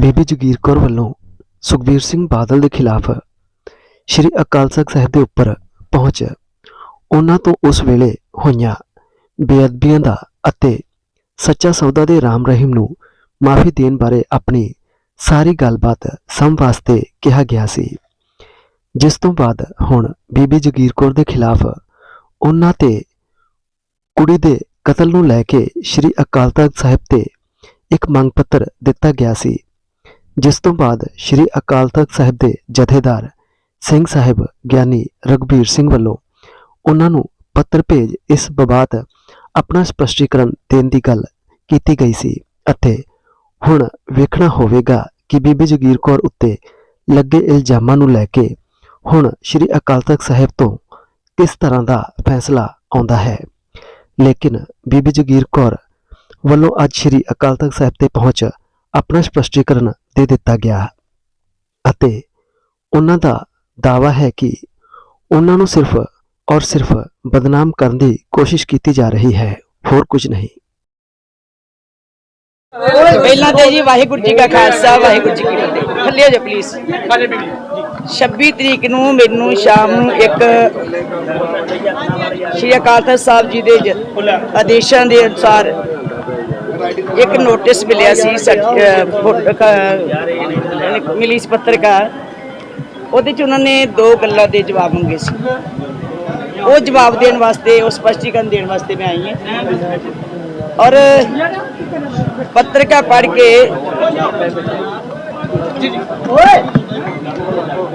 ਬੀਬੀ ਜਗੀਰ ਕੌਰ ਵੱਲੋਂ ਸੁਖਬੀਰ ਸਿੰਘ ਬਾਦਲ ਦੇ ਖਿਲਾਫ ਸ਼੍ਰੀ ਅਕਾਲ ਤਖਤ ਸਾਹਿਬ ਦੇ ਉੱਪਰ ਪਹੁੰਚ ਉਹਨਾਂ ਤੋਂ ਉਸ ਵੇਲੇ ਹੋਈਆਂ ਬੇਅਦਬੀਆਂ ਦਾ ਅਤੇ ਸੱਚਾ ਸੌਦਾ ਦੇ ਰਾਮ ਰਹੀਮ ਨੂੰ ਮਾਫੀ ਦੇਣ ਬਾਰੇ ਆਪਣੀ ਸਾਰੀ ਗੱਲਬਾਤ ਸਮ ਵਾਸਤੇ ਕਿਹਾ ਗਿਆ ਸੀ। ਜਿਸ ਤੋਂ ਬਾਅਦ ਹੁਣ ਬੀਬੀ ਜਗੀਰ ਕੌਰ ਦੇ ਖਿਲਾਫ ਉਹਨਾਂ ਤੇ ਕੁੜੀ ਦੇ ਕਤਲ ਨੂੰ ਲੈ ਕੇ ਸ਼੍ਰੀ ਅਕਾਲ ਤਖਤ ਸਾਹਿਬ ਤੇ ਇੱਕ ਮੰਗ ਪੱਤਰ ਦਿੱਤਾ ਗਿਆ ਸੀ। ਜਿਸ ਤੋਂ ਬਾਅਦ ਸ਼੍ਰੀ ਅਕਾਲ ਤਖਤ ਸਾਹਿਬ ਦੇ ਜਥੇਦਾਰ ਸਿੰਘ ਸਾਹਿਬ ਗਿਆਨੀ ਰਗਬੀਰ ਸਿੰਘ ਵੱਲੋਂ ਉਹਨਾਂ ਨੂੰ ਪੱਤਰ ਭੇਜ ਇਸ ਬਬਾਤ ਆਪਣਾ ਸਪਸ਼ਟੀਕਰਨ ਦੇਣ ਦੀ ਗੱਲ ਕੀਤੀ ਗਈ ਸੀ ਅਤੇ ਹੁਣ ਵੇਖਣਾ ਹੋਵੇਗਾ ਕਿ ਬੀਬੀ ਜਗੀਰ ਕੌਰ ਉੱਤੇ ਲੱਗੇ ਇਲਜ਼ਾਮਾਂ ਨੂੰ ਲੈ ਕੇ ਹੁਣ ਸ਼੍ਰੀ ਅਕਾਲ ਤਖਤ ਸਾਹਿਬ ਤੋਂ ਕਿਸ ਤਰ੍ਹਾਂ ਦਾ ਫੈਸਲਾ ਆਉਂਦਾ ਹੈ। ਲੇਕਿਨ ਬੀਬੀ ਜਗੀਰ ਕੌਰ ਵੱਲੋਂ ਅੱਜ ਸ਼੍ਰੀ ਅਕਾਲ ਤਖਤ ਸਾਹਿਬ ਤੇ ਪਹੁੰਚ ਆਪਣਾ ਸਪਸ਼ਟੀਕਰਨ ਦੇ ਦਿੱਤਾ ਗਿਆ ਅਤੇ ਉਹਨਾਂ ਦਾ ਦਾਵਾ ਹੈ ਕਿ ਉਹਨਾਂ ਨੂੰ ਸਿਰਫ ਔਰ ਸਿਰਫ ਬਦਨਾਮ ਕਰਨ ਦੀ ਕੋਸ਼ਿਸ਼ ਕੀਤੀ ਜਾ ਰਹੀ ਹੈ, ਹੋਰ ਕੁਝ ਨਹੀਂ। ਪਹਿਲਾਂ ਤੇ ਜੀ ਵਾਹਿਗੁਰੂ ਜੀ ਕਾ ਖਾਲਸਾ, ਵਾਹਿਗੁਰੂ ਜੀ ਕੀ ਫਤਿਹ। ਥੱਲੇ ਹੋ ਜਾ ਪਲੀਜ਼ 26 ਤਰੀਕ ਨੂੰ ਮੈਨੂੰ ਸ਼ਾਮ ਨੂੰ ਇੱਕ ਸ਼੍ਰੀ ਅਕਾਲ ਤਖਤ ਸਾਹਿਬ ਜੀ ਦੇ ਆਦੇਸ਼ਾਂ ਦੇ ਅਨੁਸਾਰ ਇੱਕ ਨੋਟਿਸ ਮਿਲਿਆ ਸੀ ਮਿਲੀ ਸੀ ਪੱਤਰਕਾਰ। ਉਹਦੇ ਚ ਉਹਨਾਂ ਨੇ ਦੋ ਗੱਲਾਂ ਦੇ ਜਵਾਬ ਮੰਗੇ ਸੀ। ਉਹ ਜਵਾਬ ਦੇਣ ਵਾਸਤੇ, ਉਹ ਸਪਸ਼ਟੀਕਰਨ ਦੇਣ ਵਾਸਤੇ ਮੈਂ ਆਈ ਹਾਂ। ਔਰ ਪੱਤਰਿਕਾ ਪੜ੍ਹ ਕੇ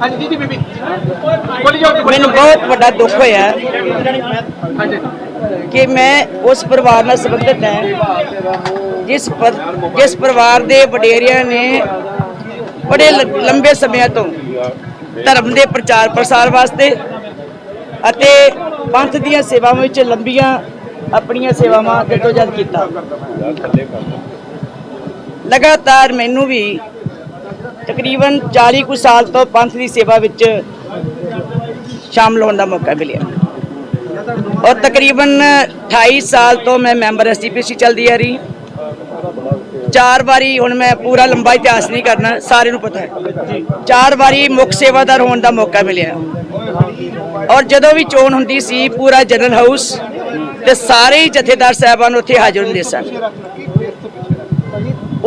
ਹਾਂਜੀ ਜੀ ਬੀਬੀ। ਬੋਲੀ ਜਾਓ ਮੈਨੂੰ ਬਹੁਤ ਵੱਡਾ ਦੁੱਖ ਹੋਇਆ ਕਿ ਮੈਂ ਉਸ ਪਰਿਵਾਰ ਨਾਲ ਸੰਬੰਧਿਤ ਹਾਂ ਜਿਸ ਪਰ- ਜਿਸ ਪਰਿਵਾਰ ਦੇ ਵਡੇਰਿਆਂ ਨੇ ਬੜੇ ਲੰਬੇ ਸਮੇਂ ਤੋਂ ਧਰਮ ਦੇ ਪ੍ਰਚਾਰ ਪ੍ਰਸਾਰ ਵਾਸਤੇ ਅਤੇ ਪੰਥ ਦੀਆਂ ਸੇਵਾਵਾਂ ਵਿੱਚ ਲੰਬੀਆਂ ਆਪਣੀਆਂ ਸੇਵਾਵਾਂ ਜਦੋਜਦ ਕੀਤਾ। ਲਗਾਤਾਰ ਮੈਨੂੰ ਵੀ ਤਕਰੀਬਨ 40 ਕੁ ਸਾਲ ਤੋਂ ਪੰਥ ਦੀ ਸੇਵਾ ਵਿੱਚ ਸ਼ਾਮਲ ਹੋਣ ਦਾ ਮੌਕਾ ਮਿਲਿਆ। ਔਰ ਤਕਰੀਬਨ 28 ਸਾਲ ਤੋਂ ਮੈਂ ਮੈਂਬਰ ਐਸਜੀਪੀਸੀ ਚੱਲਦੀ ਆ ਰਹੀ। ਚਾਰ ਵਾਰੀ ਹੁਣ ਮੈਂ ਪੂਰਾ ਲੰਬਾ ਇਤਿਹਾਸ ਨਹੀਂ ਕਰਨਾ, ਸਾਰਿਆਂ ਨੂੰ ਪਤਾ ਹੈ। ਚਾਰ ਵਾਰੀ ਮੁੱਖ ਸੇਵਾਦਾਰ ਹੋਣ ਦਾ ਮੌਕਾ ਮਿਲਿਆ। ਔਰ ਜਦੋਂ ਵੀ ਚੋਣ ਹੁੰਦੀ ਸੀ, ਪੂਰਾ ਜਨਰਲ ਹਾਊਸ ਤੇ ਸਾਰੇ ਹੀ ਜਥੇਦਾਰ ਸਾਹਿਬਾਨ ਉੱਥੇ ਹਾਜ਼ਰ ਹੁੰਦੇ ਸਨ।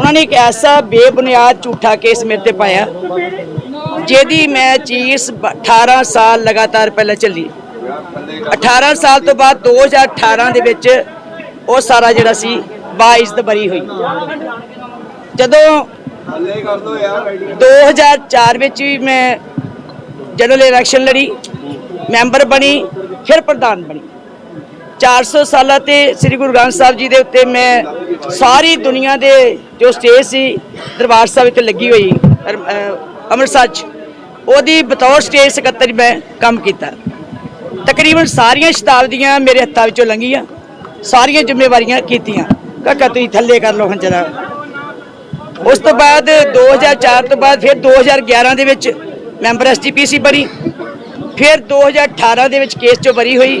ਉਹਨਾਂ ਨੇ ਇੱਕ ਐਸਾ ਬੇਬੁਨਿਆਦ ਝੂਠਾ ਕੇਸ ਮੇਰੇ ਤੇ ਪਾਇਆ, ਜਿਹਦੀ ਮੈਂ ਚੀਜ਼ ਬ- 18 ਸਾਲ ਲਗਾਤਾਰ ਪਹਿਲਾਂ ਚੱਲੀ 18 ਸਾਲ ਤੋਂ ਬਾਅਦ 2018 ਦੇ ਵਿੱਚ ਉਹ ਸਾਰਾ ਜਿਹੜਾ ਸੀ 22 ਬਰੀ ਹੋਈ। ਜਦੋਂ 2004 ਵਿੱਚ ਵੀ ਮੈਂ ਜਨਰਲ ਇਲੈਕਸ਼ਨ ਲੜੀ ਮੈਂਬਰ ਬਣੀ, ਫਿਰ ਪ੍ਰਧਾਨ ਬਣੀ। 400 ਸਾਲਾਂ ਤੇ ਸ੍ਰੀ ਗੁਰੂ ਗ੍ਰੰਥ ਸਾਹਿਬ ਜੀ ਦੇ ਉੱਤੇ ਮੈਂ ਸਾਰੀ ਦੁਨੀਆ ਦੇ ਜੋ ਸਟੇਜ ਸੀ, ਦਰਬਾਰ ਸਾਹਿਬ ਵਿੱਚ ਲੱਗੀ ਹੋਈ ਅੰਮ੍ਰਿਤਸਰ 'ਚ, ਉਹਦੀ ਬਤੌਰ ਸਟੇਜ ਸਕੱਤਰ ਮੈਂ ਕੰਮ ਕੀਤਾ। ਤਕਰੀਬਨ ਸਾਰੀਆਂ ਸ਼ਤਾਬਦੀਆਂ ਮੇਰੇ ਹੱਥਾਂ ਵਿੱਚੋਂ ਲੰਘੀਆਂ, ਸਾਰੀਆਂ ਜ਼ਿੰਮੇਵਾਰੀਆਂ ਕੀਤੀਆਂ। ਕਾਕਾ ਤੁਸੀਂ ਥੱਲੇ ਕਰ ਲਓ ਹੁਣ ਜਰਾ ਉਸ ਤੋਂ ਬਾਅਦ 2004 ਤੋਂ ਬਾਅਦ ਫਿਰ 2011 ਦੇ ਵਿੱਚ ਮੈਂਬਰ ਐਸਜੀਪੀਸੀ ਬਣੀ। ਫਿਰ 2018 ਦੇ ਵਿੱਚ ਕੇਸ ਚੋਂ ਬਰੀ ਹੋਈ।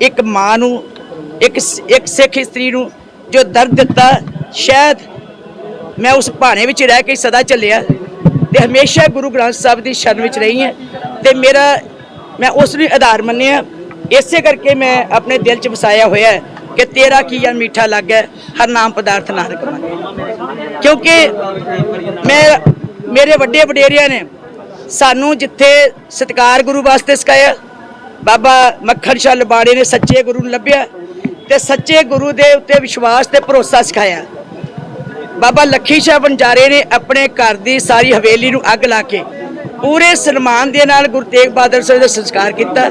ਇੱਕ ਮਾਂ ਨੂੰ, ਇੱਕ ਇੱਕ ਸਿੱਖ ਇਸਤਰੀ ਨੂੰ ਜੋ ਦਰਦ ਦਿੱਤਾ, ਸ਼ਾਇਦ ਮੈਂ ਉਸ ਭਾਣੇ ਵਿੱਚ ਰਹਿ ਕੇ ਸਦਾ ਚੱਲਿਆ ਤੇ ਹਮੇਸ਼ਾ ਗੁਰੂ ਗ੍ਰੰਥ ਸਾਹਿਬ ਦੀ ਸ਼ਰਨ ਵਿੱਚ ਰਹੀ ਹਾਂ ਤੇ ਮੇਰਾ, ਮੈਂ ਉਸ ਨੂੰ ਆਧਾਰ ਮੰਨਿਆ। ਇਸੇ ਕਰਕੇ ਮੈਂ ਆਪਣੇ ਦਿਲ 'ਚ ਵਸਾਇਆ ਹੋਇਆ ਕਿ ਤੇਰਾ ਕੀ ਆ ਮਿੱਠਾ ਲੱਗਾ ਹਰ ਨਾਮ ਪਦਾਰਥ ਨਾਨਕ ਮੰਨੇ। ਕਿਉਂਕਿ ਮੈਂ, ਮੇਰੇ ਵੱਡੇ ਵਡੇਰਿਆਂ ਨੇ ਸਾਨੂੰ ਜਿੱਥੇ ਸਤਿਕਾਰ ਗੁਰੂ ਵਾਸਤੇ ਸਿਖਾਇਆ ਬਾਬਾ ਮੱਖਣ ਸ਼ਾਹ ਲਬਾੜੇ ਨੇ ਸੱਚੇ ਗੁਰੂ ਨੂੰ ਲੱਭਿਆ ਤੇ ਸੱਚੇ ਗੁਰੂ ਦੇ ਉੱਤੇ ਵਿਸ਼ਵਾਸ ਤੇ ਭਰੋਸਾ ਸਿਖਾਇਆ। ਬਾਬਾ ਲੱਖੀ ਸ਼ਾਹ ਬੰਜਾਰੇ ਨੇ ਆਪਣੇ ਘਰ ਦੀ ਸਾਰੀ ਹਵੇਲੀ ਨੂੰ ਅੱਗ ਲਾ ਕੇ ਪੂਰੇ ਸਨਮਾਨ ਦੇ ਨਾਲ ਗੁਰੂ ਤੇਗ ਬਹਾਦਰ ਸਾਹਿਬ ਦਾ ਸੰਸਕਾਰ ਕੀਤਾ।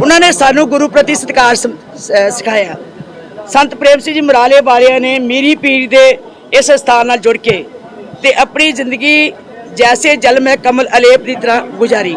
ਉਹਨਾਂ ਨੇ ਸਾਨੂੰ ਗੁਰੂ ਪ੍ਰਤੀ ਸਤਿਕਾਰ ਸਿਖਾਇਆ। ਸੰਤ ਪ੍ਰੇਮ ਸਿੰਘ ਜੀ ਮਰਾਲੇ ਵਾਲਿਆਂ ਨੇ ਮੀਰੀ ਪੀਰ ਦੇ ਇਸ ਸਥਾਨ ਨਾਲ ਜੁੜ ਕੇ ਤੇ ਆਪਣੀ ਜ਼ਿੰਦਗੀ ਜੈਸੇ ਜਲ ਮੈਂ ਕਮਲ ਅਲੇਪ ਦੀ ਤਰ੍ਹਾਂ ਗੁਜ਼ਾਰੀ।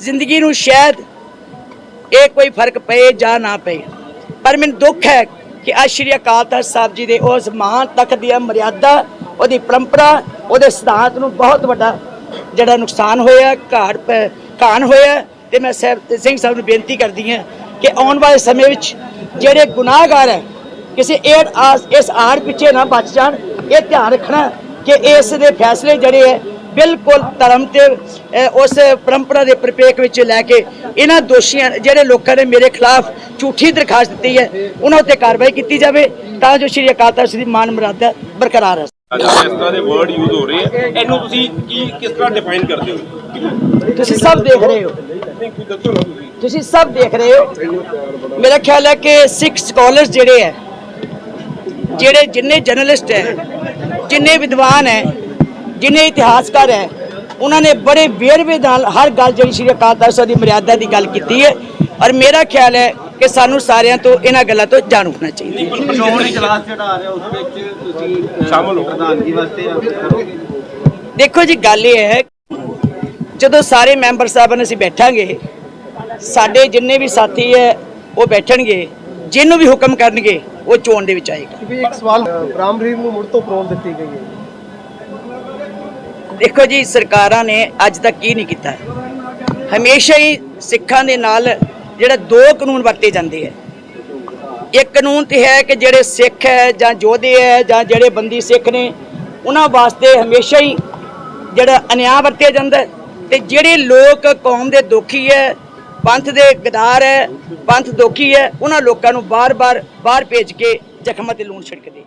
ਜ਼ਿੰਦਗੀ ਨੂੰ ਸ਼ਾਇਦ ਇਹ ਕੋਈ ਫ਼ਰਕ ਪਏ ਜਾਂ ਨਾ ਪਏ। ਪਰ ਮੈਨੂੰ ਦੁੱਖ ਹੈ ਕਿ ਅੱਜ ਸ਼੍ਰੀ ਅਕਾਲ ਤਖਤ ਸਾਹਿਬ ਜੀ ਦੇ ਉਸ ਮਹਾਨ ਤਖਤ ਦੀ ਮਰਿਆਦਾ, ਉਹਦੀ ਪਰੰਪਰਾ, ਉਹਦੇ ਸਿਧਾਂਤ ਨੂੰ ਬਹੁਤ ਵੱਡਾ ਜਿਹੜਾ ਨੁਕਸਾਨ ਹੋਇਆ, ਘਾੜ ਪ- ਘਾਣ ਹੋਇਆ। ਤੇ ਮੈਂ ਸਾਹਿਬ, ਸਿੰਘ ਸਾਹਿਬ ਨੂੰ ਬੇਨਤੀ ਕਰਦੀ ਹਾਂ ਕਿ ਆਉਣ ਵਾਲੇ ਸਮੇਂ ਵਿੱਚ ਜਿਹੜੇ ਗੁਨਾਹਗਾਰ ਹੈ, ਕਿਸੇ ਏਡ ਆਸ, ਇਸ ਆੜ ਪਿੱਛੇ ਨਾ ਬਚ ਜਾਣ। ਇਹ ਧਿਆਨ ਰੱਖਣਾ ਕਿ ਇਸ ਦੇ ਫੈਸਲੇ ਜਿਹੜੇ ਹੈ ਬਿਲਕੁਲ ਧਰਮ ਤੇ ਉਸ ਪਰੰਪਰਾ ਦੇ ਪ੍ਰਪੇਖ ਵਿੱਚ ਲੈ ਕੇ ਇਹਨਾਂ ਦੋਸ਼ੀਆਂ ਜਿਹੜੇ ਲੋਕਾਂ ਨੇ ਮੇਰੇ ਖਿਲਾਫ ਝੂਠੀ ਦਰਖਾਸਤ ਦਿੱਤੀ ਹੈ ਉਹਨਾਂ ਉੱਤੇ ਕਾਰਵਾਈ ਕੀਤੀ ਜਾਵੇ ਤਾਂ ਜੋ ਸ਼੍ਰੀ ਅਕਾਲ ਤਖਤ ਦੀ ਮਾਨ ਮਰਿਆਦਾ ਬਰਕਰਾਰ ਰਹੇ। ਅੱਜ ਇਸ ਤਰ੍ਹਾਂ ਦੇ ਵਰਡ ਯੂਜ਼ ਹੋ ਰਹੇ ਆ। ਇਹਨੂੰ ਤੁਸੀਂ ਕੀ ਕਿਸ ਤਰ੍ਹਾਂ ਡਿਫਾਈਨ ਕਰਦੇ ਹੋ? ਤੁਸੀਂ ਸਭ ਦੇਖ ਰਹੇ ਹੋ। ਤੁਸੀਂ ਸਭ ਦੇਖ ਰਹੇ ਹੋ। ਮੇਰਾ ਖਿਆਲ ਹੈ ਕਿ ਸਿੱਖ ਸਕਾਲਰਸ ਜਿਹੜੇ ਹੈ ਜਿਹੜੇ ਜਿੰਨੇ ਜਰਨਲਿਸਟ ਹੈ ਜਿੰਨੇ ਵਿਦਵਾਨ ਹੈ ਜਿੰਨੇ ਇਤਿਹਾਸਕਾਰ ਹੈ ਉਹਨਾਂ ਨੇ ਬੜੇ ਵੇਰਵੇ ਨਾਲ ਹਰ ਗੱਲ ਜਿਹੜੀ ਸ਼੍ਰੀ ਅਕਾਲ ਤਖਤ ਸਾਹਿਬ ਦੀ ਮਰਿਆਦਾ ਦੀ ਗੱਲ ਕੀਤੀ ਹੈ ਔਰ ਮੇਰਾ ਖਿਆਲ ਹੈ ਕਿ ਸਾਨੂੰ ਸਾਰਿਆਂ ਤੋਂ ਇਹਨਾਂ ਗੱਲਾਂ ਤੋਂ ਜਾਣੂ ਹੋਣਾ ਚਾਹੀਦਾ ਸ਼੍ਰੋਮਣੀ ਕਲਾਸ ਚੜਾ ਰਿਹਾ ਉਸ ਵਿੱਚ ਤੁਸੀਂ ਸ਼ਾਮਲ ਹੋ। ਪ੍ਰਧਾਨਗੀ ਵਾਸਤੇ ਕਰੋਗੇ? ਦੇਖੋ ਜੀ ਗੱਲ ਇਹ ਹੈ ਜਦੋਂ ਸਾਰੇ ਮੈਂਬਰ ਸਾਹਿਬਾਨ ਅਸੀਂ ਬੈਠਾਂਗੇ ਸਾਡੇ ਜਿੰਨੇ ਵੀ ਸਾਥੀ ਹੈ ਉਹ ਬੈਠਣਗੇ ਜਿਹਨੂੰ ਵੀ ਹੁਕਮ ਕਰਨਗੇ ਉਹ ਚੋਣ ਦੇ ਵਿੱਚ ਆਏਗਾ। ਇੱਕ ਸਵਾਲ ਰਾਮ ਰਹੀਮ ਨੂੰ ਮੁੜ ਤੋਂ ਪਰੋਲ ਦਿੱਤੀ ਗਈ ਹੈ। ਦੇਖੋ ਜੀ, ਸਰਕਾਰਾਂ ਨੇ ਅੱਜ ਤੱਕ ਕੀ ਨਹੀਂ ਕੀਤਾ। ਹਮੇਸ਼ਾ ਹੀ ਸਿੱਖਾਂ ਦੇ ਨਾਲ ਜਿਹੜਾ ਦੋ ਕਾਨੂੰਨ ਵਰਤੇ ਜਾਂਦੇ ਹੈ ਇੱਕ ਕਾਨੂੰਨ ਤੇ ਹੈ ਕਿ ਜਿਹੜੇ ਸਿੱਖ ਹੈ ਜਾਂ ਯੋਧੇ ਹੈ ਜਾਂ ਜਿਹੜੇ ਬੰਦੀ ਸਿੱਖ ਨੇ, ਉਹਨਾਂ ਵਾਸਤੇ ਹਮੇਸ਼ਾ ਹੀ ਜਿਹੜਾ ਅਨਿਆਂ ਵਰਤਿਆ ਜਾਂਦਾ ਹੈ। ਤੇ ਜਿਹੜੇ ਲੋਕ ਕੌਮ ਦੇ ਦੁਖੀ ਹੈ, ਪੰਥ ਦੇ ਗਦਾਰ ਹੈ, ਪੰਥ ਦੁਖੀ ਹੈ, ਉਹਨਾਂ ਲੋਕਾਂ ਨੂੰ ਬਾਰ-ਬਾਰ, ਬਾਹਰ ਭੇਜ ਕੇ ਜ਼ਖਮਾਂ ਤੇ ਲੂਣ ਛਿੜਕਦੇ।